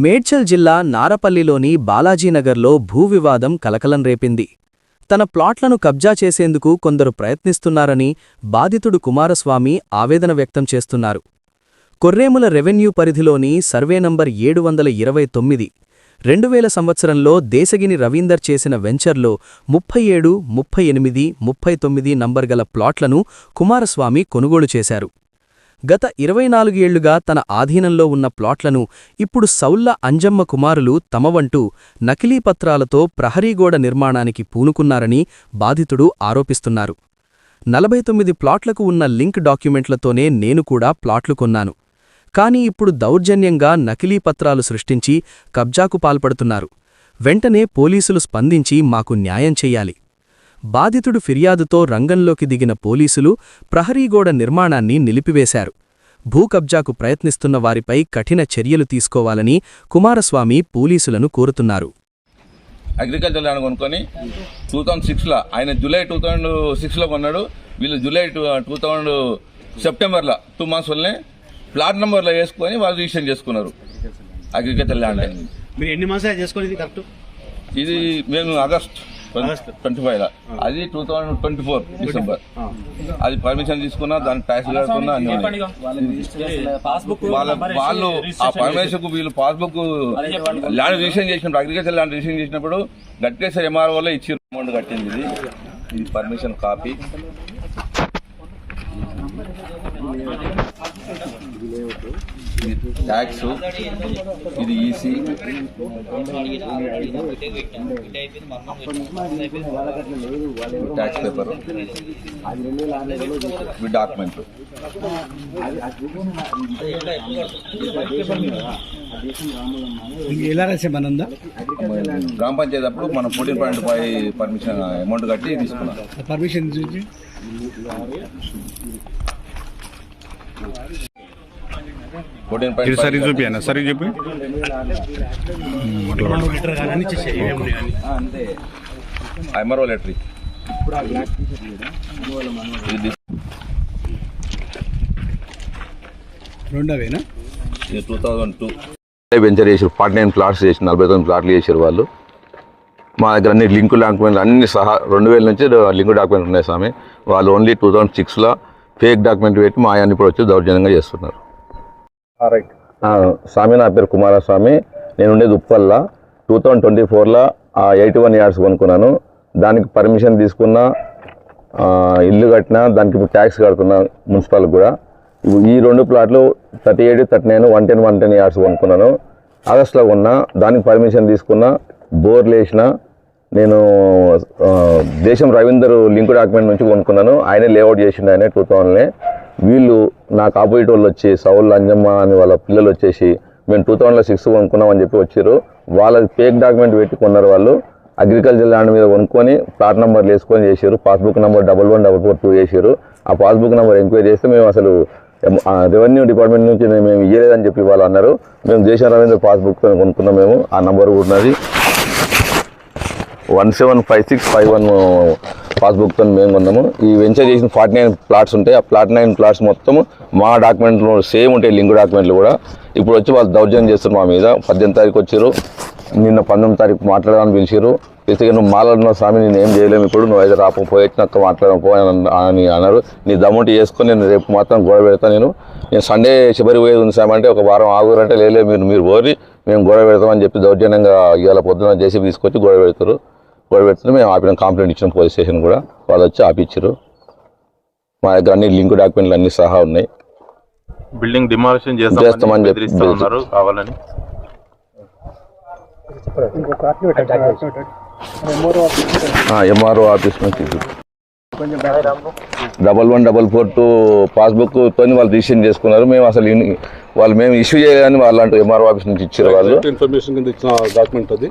మేడ్చల్ జిల్లా నారపల్లిలోని బాలాజీనగర్లో భూ వివాదం కలకలం రేపింది. తన ప్లాట్లను కబ్జా చేసేందుకు కొందరు ప్రయత్నిస్తున్నారని బాధితుడు కుమారస్వామి ఆవేదన వ్యక్తం చేస్తున్నారు. కొర్రేముల రెవెన్యూ పరిధిలోని సర్వే నంబర్ ఏడు వందల ఇరవై తొమ్మిది రెండు వేల సంవత్సరంలో దేశగిని రవీందర్ చేసిన వెంచర్లో ముప్పై ఏడు ముప్పై ఎనిమిది ముప్పై తొమ్మిది నంబర్ గల ప్లాట్లను కుమారస్వామి కొనుగోలు చేశారు. గత ఇరవై నాలుగేళ్ళుగా తన ఆధీనంలో ఉన్న ప్లాట్లను ఇప్పుడు సౌల్ల అంజమ్మ కుమారులు తమవంటూ నకిలీ పత్రాలతో ప్రహరీగోడ నిర్మాణానికి పూనుకున్నారని బాధితుడు ఆరోపిస్తున్నారు. నలభై తొమ్మిది ప్లాట్లకు ఉన్న లింక్ డాక్యుమెంట్లతోనే నేను కూడా ప్లాట్లు కొన్నాను. కాని ఇప్పుడు దౌర్జన్యంగా నకిలీ పత్రాలు సృష్టించి కబ్జాకు పాల్పడుతున్నారు. వెంటనే పోలీసులు స్పందించి మాకు న్యాయం చెయ్యాలి బాధితుడు ఫిర్యాదుతో రంగంలోకి దిగిన పోలీసులు ప్రహరీగోడ నిర్మాణాన్ని నిలిపివేశారు. భూకబ్జాకు ప్రయత్నిస్తున్న వారిపై కఠిన చర్యలు తీసుకోవాలని కుమారస్వామి పోలీసులను కోరుతున్నారు. అగ్రికల్చర్ ల్యాండ్ కొనుక్కొని టూ థౌసండ్ సిక్స్లో ఆయన జూలై టూ థౌసండ్ సిక్స్లో కొన్నాడు. వీళ్ళు జూలై టూ టూ థౌసండ్ సెప్టెంబర్లో టూ మంత్స్ వల్లనే ప్లాట్ నెంబర్లో వేసుకొని వాళ్ళు రిజిస్ట్రేషన్ చేసుకున్నారు అగ్రికల్చర్ ల్యాండ్. మీరు ఎన్ని మంత్స్ చేసుకొని ఇది కరెక్ట్? ఇది మేము ఆగస్ట్ ట్వంటీ ఫైవ్ అది two thousand twenty four December. అది పర్మిషన్ తీసుకున్నా దాని ట్యాక్స్ కడుతున్నా. వాళ్ళ వాళ్ళు ఆ పర్మిషన్ వీళ్ళు పాస్బుక్ ల్యాండ్ రిజిస్ట్రేషన్ చేసినప్పుడు అగ్రికల్చర్ ల్యాండ్ రిజిస్ట్రేషన్ చేసినప్పుడు గట్కేశ్వర ఎంఆర్ఓ లో ఇచ్చి అమౌంట్ కట్టింది ఇది. ఇది పర్మిషన్ కాపీ ఇది ట్యాక్స్ ఇది ఈసీ. ట్యాక్స్ పేపర్ ఇవి డాక్యుమెంట్. ఎలా రాసే మనందా గ్రామ పంచాయతీ అప్పుడు మనం fourteen point five permission amount కట్టి తీసుకున్నాం. పర్మిషన్ ఇది సరి చూపియన్న సరి చూపి ఎంఆర్ఓ లెటరీ. ఇది రెండవేనా? ఇది టూ థౌజండ్ టూ. వెంచర్ చేసారు ఫార్టీ నైన్ ప్లాట్స్ చేసి నలభై తొమ్మిది ప్లాట్లు చేసారు వాళ్ళు. మా దగ్గర అన్ని లింకు డాక్యుమెంట్లు అన్ని సహా రెండు వేల నుంచి లింకు డాక్యుమెంట్ ఉన్నాయి స్వామి. వాళ్ళు ఓన్లీ టూ థౌసండ్ సిక్స్లో ఫేక్ డాక్యుమెంట్ పెట్టి మా అన్ని ఇప్పుడు వచ్చి దౌర్జన్యంగా చేస్తున్నారు. స్వామి నా పేరు కుమారస్వామి. నేను ఉండేది ఉప్పల్ల. టూ థౌజండ్ ట్వంటీ ఫోర్లో ఎయిటీ వన్ యార్డ్స్ కొనుక్కున్నాను. దానికి పర్మిషన్ తీసుకున్నా ఇల్లు కట్టినా దానికి ఇప్పుడు ట్యాక్స్ కడుతున్నా మున్సిపాల్కి కూడా. ఈ రెండు ప్లాట్లు thirty eight thirty nine one ten one ten yards కొనుక్కున్నాను. ఆగస్ట్లో కొన్నా దానికి పర్మిషన్ తీసుకున్నా బోర్లు వేసిన నేను దేశం రవీందర్ లింక్ డాక్యుమెంట్ నుంచి కొనుక్కున్నాను. ఆయనే లేఅవుట్ చేసిండు ఆయన టూ థౌజండ్లే వీళ్ళు నాకు ఆపోజిట్ వాళ్ళు వచ్చి సౌల్ అంజమ్మ అని వాళ్ళ పిల్లలు వచ్చేసి మేము టూ థౌజండ్లో సిక్స్ కొనుక్కున్నామని చెప్పి వచ్చారు. వాళ్ళ ఫేక్ డాక్యుమెంట్ పెట్టి కొన్నారు వాళ్ళు. అగ్రికల్చర్ ల్యాండ్ మీద కొనుక్కొని ప్లాట్ నెంబర్లు వేసుకొని చేశారు. Passbook number double one double four two చేశారు ఆ పాస్బుక్ నెంబర్ ఎంక్వైరీ చేస్తే మేము అసలు రెవెన్యూ డిపార్ట్మెంట్ నుంచి మేము ఇయ్యలేదని చెప్పి వాళ్ళు అన్నారు. మేము దేశం రవీంద్ర పాస్బుక్ కొనుక్కున్నాం మేము. ఆ నెంబర్ కూడా ఉన్నది. One seven five six five one పాస్బుక్తో మేము కొన్నాము ఈ వెంచర్ చేసిన ఫార్టీ నైన్ ప్లాట్స్ ఉంటాయి. ఆ ప్లాట్ నైన్ ప్లాట్స్ మొత్తం మా డాక్యుమెంట్లు సేమ్ ఉంటాయి లింక్ డాక్యుమెంట్లు కూడా. ఇప్పుడు వచ్చి వాళ్ళు దౌర్జన్యం చేస్తారు మా మీద. పద్దెనిమిది తారీఖు వచ్చారు. నిన్న పంతొమ్మిది తారీఖు మాట్లాడడానికి పిలిచారు. పిలిస్తే నువ్వు మాట్లాడిన స్వామి నేను ఏం చేయలేము ఇప్పుడు. నువ్వు అయితే రాపో మాట్లాడకపో అని అన్నారు. నీ దమ్ముంటి చేసుకొని నేను రేపు మాత్రం గొడవ పెడతాను నేను. నేను సండే చివరి పోయేది ఉంది స్వామి అంటే ఒక వారం ఆగురంటే లేలే మీరు మీరు పోరి మేము గొడవ పెడతామని చెప్పి దౌర్జన్యంగా ఇవాళ పొద్దున చేసి తీసుకొచ్చి గొడవ పెడతారు. గొడవ పెడుతుంటే మేము ఆపిన కంప్లైంట్ ఇచ్చిన పోలీస్ స్టేషన్ కూడా. వాళ్ళు వచ్చి ఆపిచ్చారు మా దగ్గర అన్ని లింక్ డాక్యుమెంట్లు అన్ని సహా ఉన్నాయి. బిల్డింగ్ డిమాలిషన్ చేస్తామని చెప్పి కావాలని. ఎంఆర్ఓ ఆఫీస్ నుంచి double one double four two passbook తోని వాళ్ళు రిజిస్ట్రేషన్ చేసుకున్నారు. మేము అసలు వాళ్ళు మేము ఇష్యూ చేయాలని వాళ్ళు అంటూ ఎంఆర్ఓ ఆఫీస్ నుంచి ఇచ్చారు వాళ్ళు. ఇన్ఫర్మేషన్ కింద ఇచ్చిన డాక్యుమెంట్ అది.